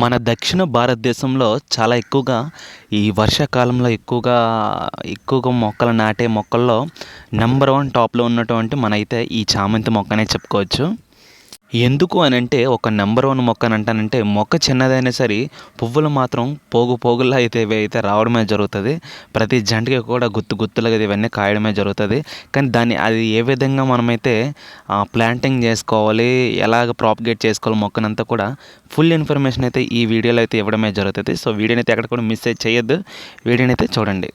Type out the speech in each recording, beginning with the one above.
మన దక్షిణ భారతదేశంలో చాలా ఎక్కువగా ఈ వర్షాకాలంలో ఎక్కువగా ఎక్కువగా మొక్కలు నాటే మొక్కల్లో నెంబర్ వన్ టాప్లో ఉన్నటువంటి మనైతే ఈ చామంతి మొక్కనే చెప్పుకోవచ్చు. ఎందుకు అని అంటే ఒక నెంబర్ వన్ మొక్క అని అంటానంటే మొక్క చిన్నదైనా సరే పువ్వులు మాత్రం పోగు పోగుల్లో అయితే ఇవి అయితే రావడమే జరుగుతుంది. ప్రతి జంటకి కూడా గుత్తు గుత్తులుగా ఇవన్నీ కాయడమే జరుగుతుంది. కానీ దాన్ని అది ఏ విధంగా మనమైతే ప్లాంటింగ్ చేసుకోవాలి ఎలాగ ప్రాపగేట్ చేసుకోవాలి మొక్కనంతా కూడా ఫుల్ ఇన్ఫర్మేషన్ అయితే ఈ వీడియోలో అయితే ఇవ్వడమే జరుగుతుంది. సో వీడియోని అయితే ఎక్కడ కూడా మిస్ చేయొద్దు. వీడియోని అయితే చూడండి.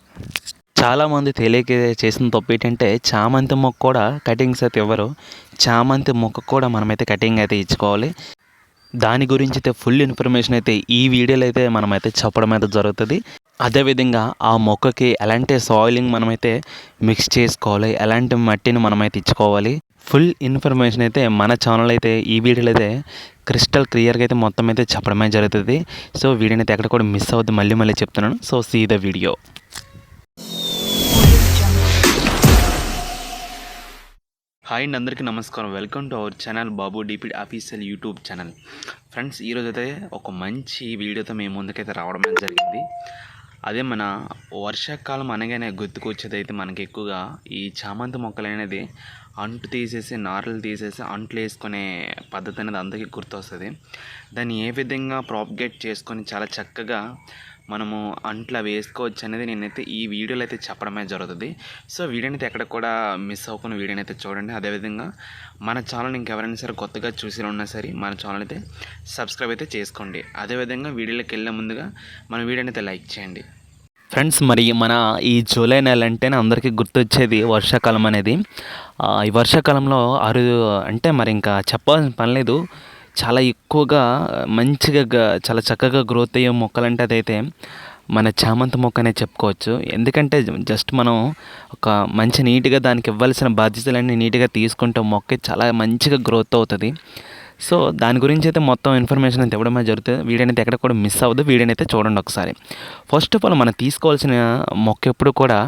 చాలామంది తెలియక చేసిన తప్పు ఏంటంటే చామంతి మొక్క కూడా కటింగ్స్ అయితే ఇవ్వరు. చామంతి మొక్క కూడా మనమైతే కటింగ్ అయితే ఇచ్చుకోవాలి. దాని గురించి అయితే ఫుల్ ఇన్ఫర్మేషన్ అయితే ఈ వీడియోలో అయితే మనమైతే చెప్పడం అయితే జరుగుతుంది. అదేవిధంగా ఆ మొక్కకి ఎలాంటి సాయిలింగ్ మనమైతే మిక్స్ చేసుకోవాలి ఎలాంటి మట్టిని మనమైతే ఇచ్చుకోవాలి ఫుల్ ఇన్ఫర్మేషన్ అయితే మన ఛానల్ అయితే ఈ వీడియోలో అయితే క్రిస్టల్ క్లియర్గా అయితే మొత్తం అయితే చెప్పడమే జరుగుతుంది. సో వీడియోని అయితే ఎక్కడ కూడా మిస్ అవ్వద్దు. మళ్ళీ మళ్ళీ చెప్తున్నాను. So see the video. Hi అండి అందరికీ నమస్కారం. Welcome to our channel Babu డిపిడ్ official YouTube channel. Friends ఈరోజు అయితే ఒక మంచి వీడియోతో మేము ముందుకైతే రావడం అనేది జరిగింది. అదే మన వర్షాకాలం అనగానే గుర్తుకొచ్చేది అయితే మనకి ఎక్కువగా ఈ చామంతి మొక్కలు అనేది అంటు తీసేసి నారలు తీసేసి అంట్లు వేసుకునే పద్ధతి అనేది అందరికీ గుర్తొస్తుంది. దాన్ని ఏ విధంగా ప్రాపగేట్ చేసుకొని చాలా చక్కగా మనము అంట్లా వేసుకోవచ్చు అనేది నేనైతే ఈ వీడియోలో అయితే చెప్పడమే జరుగుతుంది. సో వీడియోని అయితే ఎక్కడ కూడా మిస్ అవ్వకుండా వీడియోని అయితే చూడండి. అదేవిధంగా మన ఛానల్ ఇంకెవరైనా సరే కొత్తగా చూసి ఉన్నా సరే మన ఛానల్ అయితే సబ్స్క్రైబ్ అయితే చేసుకోండి. అదేవిధంగా వీడియోలోకి వెళ్ళే ముందుగా మన వీడియోని అయితే లైక్ చేయండి. ఫ్రెండ్స్ మరి మన ఈ జూలై నెల అంటేనే అందరికీ గుర్తొచ్చేది వర్షాకాలం అనేది. ఈ వర్షాకాలంలో అరు అంటే మరి ఇంకా చెప్పాల్సిన పని లేదు. చాలా ఎక్కువగా మంచిగా చాలా చక్కగా గ్రోత్ అయ్యే మొక్కలంటే అదైతే మన చామంతి మొక్కనే చెప్పుకోవచ్చు. ఎందుకంటే జస్ట్ మనం ఒక మంచి నీట్గా దానికి ఇవ్వాల్సిన బాధ్యతలన్నీ నీట్గా తీసుకుంటే మొక్క చాలా మంచిగా గ్రోత్ అవుతుంది. సో దాని గురించి అయితే మొత్తం ఇన్ఫర్మేషన్ అయితే ఇవ్వడమే జరుగుతుంది. వీడియోని ఎక్కడ కూడా మిస్ అవ్వదు. వీడియోని అయితే చూడండి ఒకసారి. ఫస్ట్ ఆఫ్ ఆల్ మనం తీసుకోవాల్సిన మొక్క ఎప్పుడు కూడా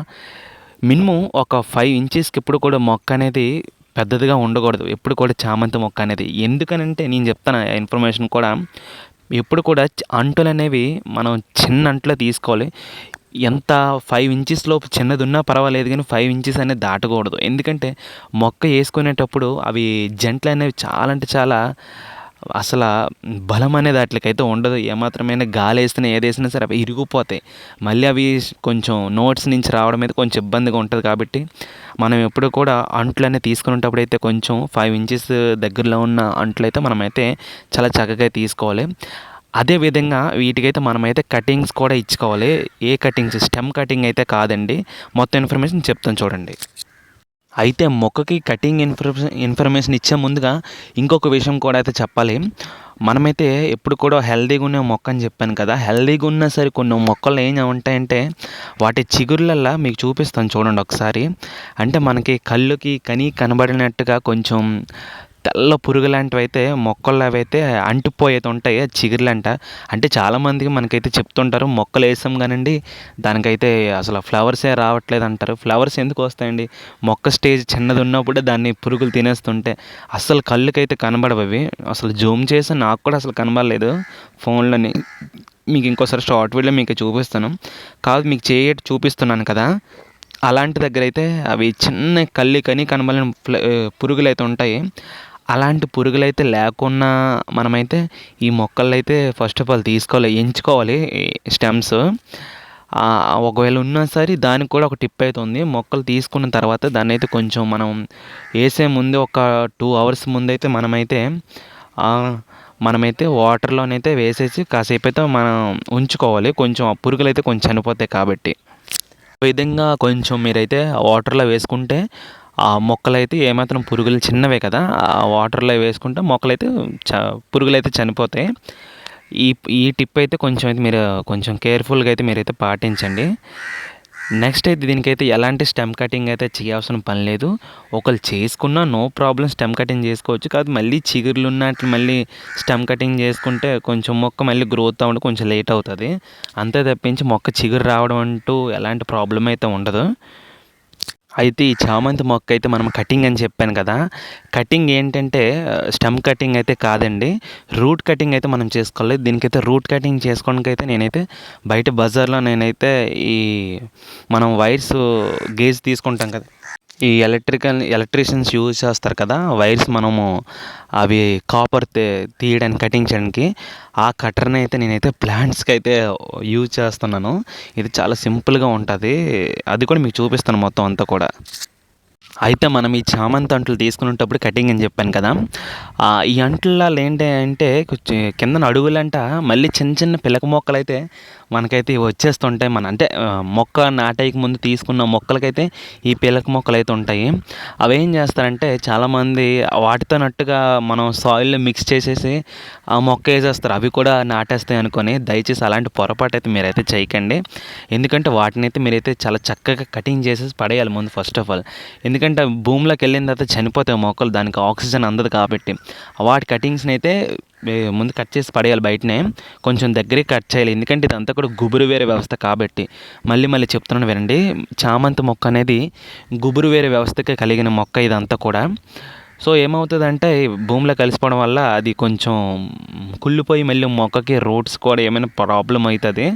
మినిమం ఒక ఫైవ్ ఇంచెస్కి ఎప్పుడు కూడా మొక్క అనేది పెద్దదిగా ఉండకూడదు. ఎప్పుడు కూడా చామంతి మొక్క అనేది. ఎందుకనంటే నేను చెప్తాను ఆ ఇన్ఫర్మేషన్ కూడా. ఎప్పుడు కూడా అంటులు అనేవి మనం చిన్న అంట్లో తీసుకోవాలి. ఎంత ఫైవ్ ఇంచెస్ లోపు చిన్నది ఉన్నా పర్వాలేదు కానీ ఫైవ్ ఇంచెస్ అనేది దాటకూడదు. ఎందుకంటే మొక్క వేసుకునేటప్పుడు అవి జంట్లు అనేవి చాలా అంటే చాలా అసలు బలం అనేది వాటికైతే ఉండదు. ఏమాత్రమైనా గాలి వేసినా ఏది వేసినా సరే అవి ఇరిగిపోతాయి. మళ్ళీ అవి కొంచెం నోట్స్ నుంచి రావడం అయితే కొంచెం ఇబ్బందిగా ఉంటుంది కాబట్టి మనం ఎప్పుడు కూడా అంట్లనే తీసుకునేటప్పుడు అయితే కొంచెం ఫైవ్ ఇంచెస్ దగ్గరలో ఉన్న అంట్లు అయితే మనమైతే చాలా చక్కగా తీసుకోవాలి. అదే విధంగా వీటికైతే మనమైతే కటింగ్స్ కూడా ఇచ్చుకోవాలి. ఏ కటింగ్స్ స్టెమ్ కటింగ్ అయితే కాదండి. మొత్తం ఇన్ఫర్మేషన్ చెప్తాను చూడండి. అయితే మొక్కకి కటింగ్ ఇన్ఫర్మేషన్ ఇన్ఫర్మేషన్ ఇచ్చే ముందుగా ఇంకొక విషయం కూడా అయితే చెప్పాలి. మనమైతే ఎప్పుడు కూడా హెల్దీగా ఉన్న మొక్క అని చెప్పాను కదా. హెల్దీగా ఉన్నా సరే కొన్ని మొక్కలు ఏం ఉంటాయంటే వాటి చిగుర్లల్లా మీకు చూపిస్తాను చూడండి ఒకసారి. అంటే మనకి కళ్ళుకి కనీ కనబడినట్టుగా కొంచెం తెల్ల పురుగు లాంటివి అయితే మొక్కలు అవి అయితే అంటిపోయేది ఉంటాయి చిగురులంట. అంటే చాలామందికి మనకైతే చెప్తుంటారు మొక్కలు వేసాం కానండి దానికైతే అసలు ఫ్లవర్సే రావట్లేదు అంటారు ఫ్లవర్స్ ఎందుకు వస్తాయండి? మొక్క స్టేజ్ చిన్నది ఉన్నప్పుడే దాన్ని పురుగులు తినేస్తుంటే అసలు కళ్ళకైతే కనబడవవి అసలు జూమ్ చేసి నాకు కూడా అసలు కనబడలేదు. ఫోన్లోని మీకు ఇంకోసారి షార్ట్ వీడియో మీకు చూపిస్తాను. కాదు మీకు చేయటి చూపిస్తున్నాను కదా. అలాంటి దగ్గర అయితే అవి చిన్న కళ్ళి కని కనబడిన ఫ్ల పురుగులు అయితే ఉంటాయి. అలాంటి పురుగులైతే లేకున్నా మనమైతే ఈ మొక్కలైతే అయితే ఫస్ట్ ఆఫ్ ఆల్ తీసుకోవాలి ఎంచుకోవాలి స్టెమ్స్ ఒకవేళ ఉన్నా సరే దానికి కూడా ఒక టిప్ అయితే ఉంది. మొక్కలు తీసుకున్న తర్వాత దాన్ని అయితే కొంచెం మనం వేసే ముందు ఒక టూ అవర్స్ ముందైతే మనమైతే మనమైతే వాటర్లోనైతే వేసేసి కాసేపు అయితే మనం ఉంచుకోవాలి. కొంచెం ఆ పురుగులు అయితే కొంచెం చనిపోతాయి కాబట్టి. విధంగా కొంచెం మీరైతే వాటర్లో వేసుకుంటే ఆ మొక్కలైతే ఏమాత్రం పురుగులు చిన్నవే కదా. ఆ వాటర్లో వేసుకుంటే మొక్కలైతే చ పురుగులైతే చనిపోతాయి. ఈ ఈ టిప్ అయితే కొంచెం అయితే మీరు కొంచెం కేర్ఫుల్గా అయితే మీరైతే పాటించండి. నెక్స్ట్ అయితే దీనికైతే ఎలాంటి స్టెమ్ కటింగ్ అయితే చేయాల్సిన పని లేదు. ఒకళ్ళు చేసుకున్నా నో ప్రాబ్లం స్టెమ్ కటింగ్ చేసుకోవచ్చు. కాదు మళ్ళీ చిగుర్లు ఉన్నట్లు మళ్ళీ స్టెమ్ కటింగ్ చేసుకుంటే కొంచెం మొక్క మళ్ళీ గ్రోత్ అవ్వడం కొంచెం లేట్ అవుతుంది. అంతే తప్పించి మొక్క చిగురు రావడం అంటూ ఎలాంటి ప్రాబ్లం అయితే ఉండదు. అయితే ఈ చామంతి మొక్క అయితే మనం కటింగ్ అని చెప్పాను కదా కటింగ్ ఏంటంటే స్టెమ్ కటింగ్ అయితే కాదండి. రూట్ కటింగ్ అయితే మనం చేసుకోవాలి దీనికైతే రూట్ కటింగ్ చేసుకోవడానికి అయితే నేనైతే బయట బజార్లో నేనైతే ఈ మనం వైర్స్ గేజ్ తీసుకుంటాం కదా ఈ ఎలక్ట్రికల్ ఎలక్ట్రీషియన్స్ యూజ్ చేస్తారు కదా వైర్స్ మనము అవి కాపర్ తీయడానికి కటింగ్ చేయడానికి ఆ కట్టర్ని అయితే నేనైతే ప్లాంట్స్కి అయితే యూజ్ చేస్తున్నాను. ఇది చాలా సింపుల్గా ఉంటుంది. అది కూడా మీకు చూపిస్తాను మొత్తం అంతా కూడా. అయితే మనం ఈ చామంతి అంట్లు తీసుకునేటప్పుడు కటింగ్ అని చెప్పాను కదా ఈ అంట్లలో ఏంటి అంటే కొంచెం కింద అడుగులంట మళ్ళీ చిన్న చిన్న పిలక మొక్కలు అయితే మనకైతే ఇవి వచ్చేస్తుంటాయి మన అంటే మొక్క నాటేకి ముందు తీసుకున్న మొక్కలకైతే ఈ పిలక మొక్కలు అయితే ఉంటాయి. అవి ఏం చేస్తారంటే చాలామంది వాటితో నట్టుగా మనం సాయిల్లో మిక్స్ చేసేసి ఆ మొక్క వేసేస్తారు. అవి కూడా నాటేస్తాయి అనుకొని దయచేసి అలాంటి పొరపాటు అయితే మీరైతే చేయకండి. ఎందుకంటే వాటిని అయితే మీరైతే చాలా చక్కగా కటింగ్ చేసేసి పడేయాలి ముందు ఫస్ట్ ఆఫ్ ఆల్ ఎందుకంటే భూమిలోకి వెళ్ళిన తర్వాత చనిపోతాయి మొక్కలు. దానికి ఆక్సిజన్ అందదు కాబట్టి. వాటి కటింగ్స్ని అయితే ముందు కట్ చేసి పడేయాలి బయటనే. కొంచెం దగ్గరికి కట్ చేయాలి. ఎందుకంటే ఇదంతా కూడా గుబురు వేరే వ్యవస్థ కాబట్టి. మళ్ళీ మళ్ళీ చెప్తున్నాను వినండి. చామంతి మొక్క అనేది గుబురు వేరే వ్యవస్థకి కలిగిన మొక్క ఇదంతా కూడా. సో ఏమవుతుందంటే ఈ భూమిలో కలిసిపోవడం వల్ల అది కొంచెం కుళ్ళిపోయి మళ్ళీ మొక్కకి రూట్స్ కూడా ఏమైనా ప్రాబ్లం అవుతుంది.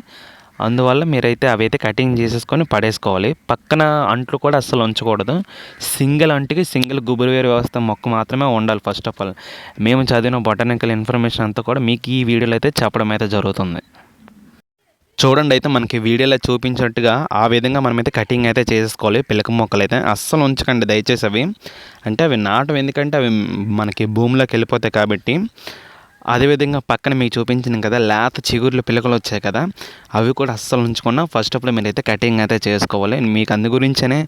అందువల్ల మీరైతే అవైతే కటింగ్ చేసేసుకొని పడేసుకోవాలి. పక్కన అంట్లు కూడా అస్సలు ఉంచకూడదు. సింగిల్ అంటుకి సింగిల్ గుబురువేరు వ్యవస్థ మొక్క మాత్రమే ఉండాలి ఫస్ట్ ఆఫ్ ఆల్ మేము చదివిన బొటానికల్ ఇన్ఫర్మేషన్ అంతా కూడా మీకు ఈ వీడియోలో అయితే చెప్పడం అయితే జరుగుతుంది. చూడండి అయితే మనకి వీడియోలో చూపించినట్టుగా ఆ విధంగా మనమైతే కటింగ్ అయితే చేసుకోవాలి పిలక మొక్కలు అయితే అస్సలు ఉంచకండి దయచేసి అవి. అంటే అవి నాటం ఎందుకంటే అవి మనకి భూమిలోకి వెళ్ళిపోతాయి కాబట్టి అదేవిధంగా పక్కన మీకు చూపించిన కదా లేత చిగుర్లు పిలకలు వచ్చాయి కదా అవి కూడా అస్సలు ఉంచకుండా ఫస్ట్ ఆఫ్ ఆల్ మీరైతే కటింగ్ అయితే చేసుకోవాలి. మీకు అందు గురించనే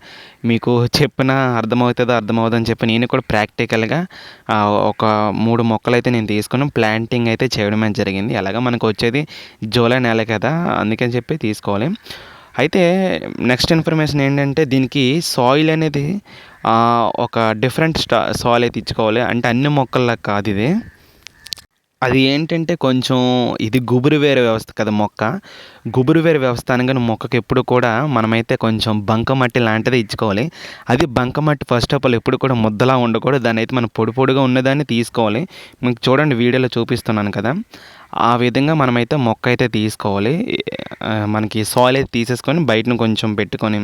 మీకు చెప్పిన అర్థమవుతుందో అర్థమవుతుందని చెప్పి నేను కూడా ప్రాక్టికల్గా ఒక మూడు మొక్కలు అయితే నేను తీసుకుని ప్లాంటింగ్ అయితే చేయడమే జరిగింది. అలాగా మనకు వచ్చేది జూలై నెల కదా అందుకని చెప్పి తీసుకోవాలి. అయితే నెక్స్ట్ ఇన్ఫర్మేషన్ ఏంటంటే దీనికి సాయిల్ అనేది ఒక డిఫరెంట్ స్టా సాయిల్ అయితే ఇచ్చుకోవాలి. అంటే అన్ని మొక్కల్లా కాదు ఇది. అది ఏంటంటే కొంచెం ఇది గుబురు వేరే వ్యవస్థ కదా మొక్క. గుబురు వేరే వ్యవస్థ అనగానే మొక్కకి ఎప్పుడు కూడా మనమైతే కొంచెం బంకమట్టి లాంటిది ఇచ్చుకోవాలి. అది బంకమట్టి ఫస్ట్ ఆఫ్ ఆల్ ఎప్పుడు కూడా ముద్దలా ఉండకూడదు. దాని అయితే మనం పొడి పొడిగా ఉన్నదాన్ని తీసుకోవాలి. మీకు చూడండి వీడియోలో చూపిస్తున్నాను కదా. ఆ విధంగా మనమైతే మొక్క అయితే తీసుకోవాలి మనకి సాయిల్ అయితే తీసేసుకొని బయటను కొంచెం పెట్టుకొని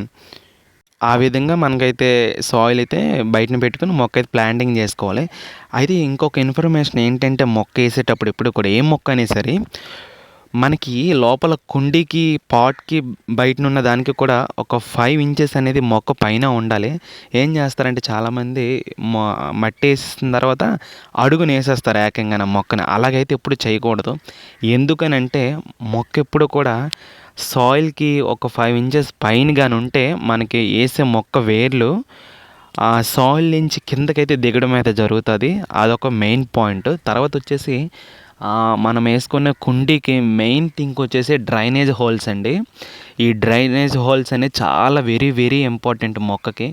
ఆ విధంగా మనకైతే సాయిల్ అయితే బయటన పెట్టుకుని మొక్క అయితే ప్లాంటింగ్ చేసుకోవాలి. అయితే ఇంకొక ఇన్ఫర్మేషన్ ఏంటంటే మొక్క వేసేటప్పుడు ఎప్పుడు కూడా ఏ మొక్క అయినా సరే మనకి లోపల కుండీకి పాట్కి బయటనున్న దానికి కూడా ఒక ఫైవ్ ఇంచెస్ అనేది మొక్క పైన ఉండాలి. ఏం చేస్తారంటే చాలామంది మట్టి వేసిన తర్వాత అడుగుని వేసేస్తారు ఏకంగా మొక్కని. అలాగైతే ఎప్పుడు చేయకూడదు. ఎందుకనంటే మొక్క ఎప్పుడు కూడా సాయిల్కి ఒక ఫైవ్ ఇంచెస్ పైన కానీ ఉంటే మనకి వేసే మొక్క వేర్లు ఆ సాయిల్ నుంచి కిందకైతే దిగడం అయితే జరుగుతుంది. అదొక మెయిన్ పాయింట్. తర్వాత వచ్చేసి మనం వేసుకునే కుండీకి మెయిన్ థింక్ వచ్చేసి డ్రైనేజ్ హోల్స్ అండి. ఈ డ్రైనేజ్ హోల్స్ అనేవి చాలా వెరీ వెరీ ఇంపార్టెంట్ మొక్కకి.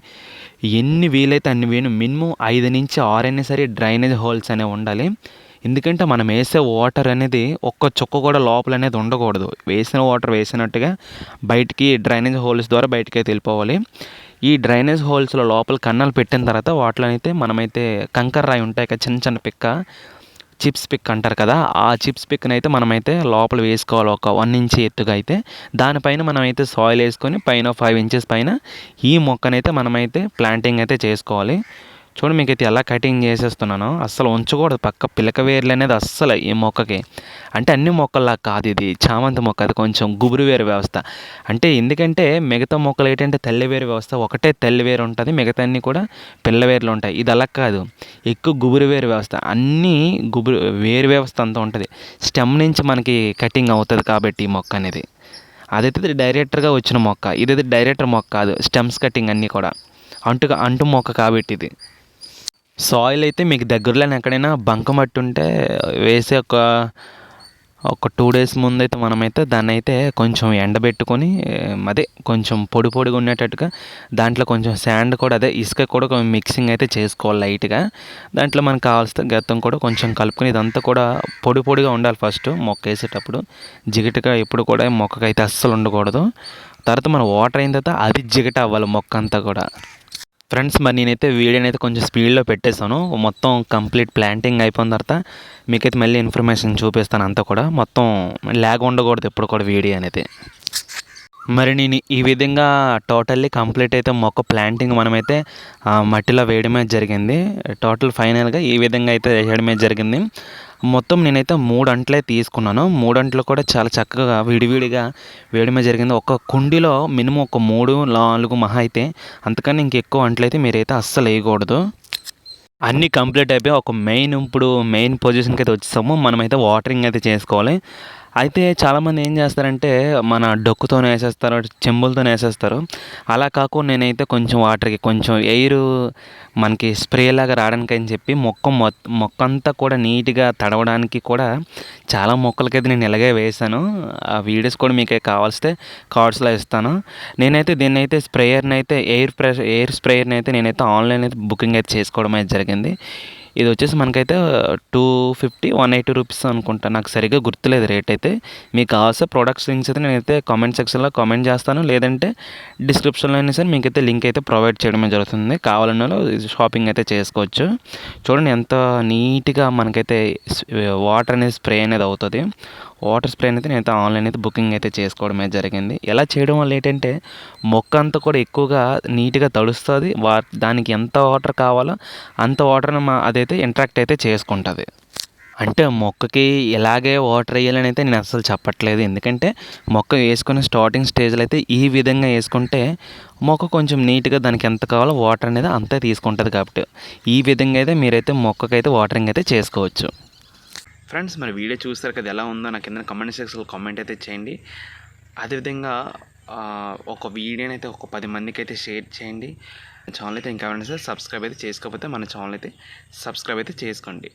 ఎన్ని వీలైతే అన్ని వీలు మినిమం ఐదు నుంచి ఆరు అయినా సరే డ్రైనేజ్ హోల్స్ అనేవి ఉండాలి. ఎందుకంటే మనం వేసే వాటర్ అనేది ఒక్క చుక్క కూడా లోపల అనేది ఉండకూడదు. వేసిన వాటర్ వేసినట్టుగా బయటికి డ్రైనేజ్ హోల్స్ ద్వారా బయటికి అయితే వెళ్ళిపోవాలి. ఈ డ్రైనేజ్ హోల్స్లో లోపల కన్నాలు పెట్టిన తర్వాత వాటిలో అయితే మనమైతే కంకర్ రాయి ఉంటాయి కదా చిన్న చిన్న పిక్క చిప్స్ పిక్ అంటారు కదా ఆ చిప్స్ పిక్ని అయితే మనమైతే లోపల వేసుకోవాలి. ఒక వన్ ఇంచ్ ఎత్తుగా అయితే దానిపైన మనమైతే సాయిల్ వేసుకొని పైన ఫైవ్ ఇంచెస్ పైన ఈ మొక్కనైతే మనమైతే ప్లాంటింగ్ అయితే చేసుకోవాలి. చూడండి మీకు అయితే ఎలా కటింగ్ చేసేస్తున్నాను. అస్సలు ఉంచకూడదు పక్క పిలక వేర్లు అనేది అస్సలు ఈ మొక్కకి. అంటే అన్ని మొక్కల్లా కాదు ఇది. చామంతి మొక్క అది కొంచెం గుబురు వేరు వ్యవస్థ. అంటే ఎందుకంటే మిగతా మొక్కలు ఏంటంటే తెల్ల వేరు వ్యవస్థ. ఒకటే తెల్ల వేరు ఉంటుంది మిగతా అన్నీ కూడా పిల్లవేర్లు ఉంటాయి. ఇది అలా కాదు. ఎక్కువ గుబురు వేరు వ్యవస్థ. అన్నీ గుబురు వేరు వ్యవస్థ అంతా ఉంటుంది. స్టెమ్ నుంచి మనకి కటింగ్ అవుతుంది కాబట్టి ఈ మొక్క అనేది. అదైతే డైరెక్టర్గా వచ్చిన మొక్క. ఇదైతే డైరెక్టర్ మొక్క కాదు. స్టెమ్స్ కటింగ్ అన్నీ కూడా. అంటుగా అంటు మొక్క కాబట్టి ఇది. సాయిల్ అయితే మీకు దగ్గరలోనే ఎక్కడైనా బంకమట్టి ఉంటే వేసే ఒక ఒక టూ డేస్ ముందైతే మనమైతే దాన్ని అయితే కొంచెం ఎండబెట్టుకొని అదే కొంచెం పొడి పొడిగా ఉండేటట్టుగా దాంట్లో కొంచెం శాండ్ కూడా అదే ఇసుక కూడా కొంచెం మిక్సింగ్ అయితే చేసుకోవాలి లైట్గా. దాంట్లో మనకు కావాల్సిన గత్తం కూడా కొంచెం కలుపుకొని ఇదంతా కూడా పొడి పొడిగా ఉండాలి ఫస్ట్ మొక్క వేసేటప్పుడు. జిగటగా ఎప్పుడు కూడా మొక్కకైతే అస్సలు ఉండకూడదు. తర్వాత మనం వాటర్ అయిన తర్వాత అది జిగట అవ్వాలి మొక్క అంతా కూడా. ఫ్రెండ్స్ మరి నేనైతే వీడియోని అయితే కొంచెం స్పీడ్లో పెట్టేశాను. మొత్తం కంప్లీట్ ప్లాంటింగ్ అయిపోయిన తర్వాత మీకైతే మళ్ళీ ఇన్ఫర్మేషన్ చూపిస్తాను అంతా కూడా. మొత్తం ల్యాగ్ ఉండకూడదు ఎప్పుడు కూడా వీడియో అనేది. మరి నేను ఈ విధంగా టోటల్లీ కంప్లీట్ అయితే మొక్క ప్లాంటింగ్ మనమైతే మట్టిలో వేయడమే జరిగింది. టోటల్ ఫైనల్గా ఈ విధంగా అయితే వేయడమే జరిగింది. మొత్తం నేనైతే మూడు అంట్లే తీసుకున్నాను. మూడు అంట్లు కూడా చాలా చక్కగా విడివిడిగా వేయడమే జరిగింది. ఒక కుండీలో మినిమం ఒక మూడు నాలుగు మహా అయితే. అంతకన్నా ఇంకెక్కువ అంట్లు అయితే మీరైతే అస్సలు వేయకూడదు. అన్నీ కంప్లీట్ అయిపోయి ఒక మెయిన్ ఇప్పుడు మెయిన్ పొజిషన్కి అయితే వచ్చేసాము. మనమైతే వాటరింగ్ అయితే చేసుకోవాలి. అయితే చాలామంది ఏం చేస్తారంటే మన డొక్కుతో వేసేస్తారు చెంబులతోనే వేసేస్తారు. అలా కాకుండా నేనైతే కొంచెం వాటర్కి కొంచెం ఎయిర్ మనకి స్ప్రే లాగా రావడానికి అని చెప్పి మొక్క మొ- మొక్క అంతా కూడా నీట్గా తడవడానికి కూడా చాలా మొక్కలకైతే నేను ఇలాగే వేసాను. ఆ వీడియోస్ కూడా మీకు కావాల్స్తే కార్డ్స్లో ఇస్తాను. నేనైతే దీన్ని అయితే స్ప్రేయర్ని అయితే ఎయిర్ ప్రెష్ ఎయిర్ స్ప్రేయర్ని అయితే నేనైతే ఆన్లైన్ అయితే బుకింగ్ అయితే చేసుకోవడం అయితే జరిగింది. ఇది వచ్చేసి మనకైతే two fifty one eighty rupees అనుకుంటా. నాకు సరిగ్గా గుర్తులేదు రేట్ అయితే. మీకు కావాల్సిన ప్రొడక్ట్స్ లింక్స్ అయితే నేనైతే కామెంట్ సెక్షన్లో కామెంట్ చేస్తాను. లేదంటే డిస్క్రిప్షన్లో అయినా సరే మీకు అయితే లింక్ అయితే ప్రొవైడ్ చేయడమే జరుగుతుంది. కావాలన్న షాపింగ్ అయితే చేసుకోవచ్చు. చూడండి ఎంత నీట్గా మనకైతే వాటర్ అనేది స్ప్రే అనేది అవుతుంది. వాటర్ స్ప్రే నేను నేనైతే ఆన్లైన్ అయితే బుకింగ్ అయితే చేసుకోవడం అయితే జరిగింది. ఎలా చేయడం వల్ల ఏంటంటే మొక్క అంతా కూడా ఎక్కువగా నీట్గా తడుస్తుంది. వా దానికి ఎంత వాటర్ కావాలో అంత వాటర్ని మా అదైతే ఇంట్రాక్ట్ అయితే చేసుకుంటుంది. అంటే మొక్కకి ఎలాగే వాటర్ వేయాలని అయితే నేను అసలు చెప్పట్లేదు. ఎందుకంటే మొక్క వేసుకునే స్టార్టింగ్ స్టేజ్లో అయితే ఈ విధంగా వేసుకుంటే మొక్క కొంచెం నీట్గా దానికి ఎంత కావాలో వాటర్ అనేది అంతే తీసుకుంటుంది కాబట్టి. ఈ విధంగా అయితే మీరైతే మొక్కకైతే వాటరింగ్ అయితే చేసుకోవచ్చు. ఫ్రెండ్స్ మరి వీడియో చూస్తారు కదా ఎలా ఉందో నాకు కింద కమెంట్ సెక్షన్లో కామెంట్ అయితే చేయండి. అదేవిధంగా ఒక వీడియోని అయితే ఒక పది మందికి అయితే షేర్ చేయండి ఛానల్ అయితే ఇంకా సబ్స్క్రైబ్ అయితే చేసుకోకపోతే మన ఛానల్ అయితే సబ్స్క్రైబ్ అయితే చేసుకోండి.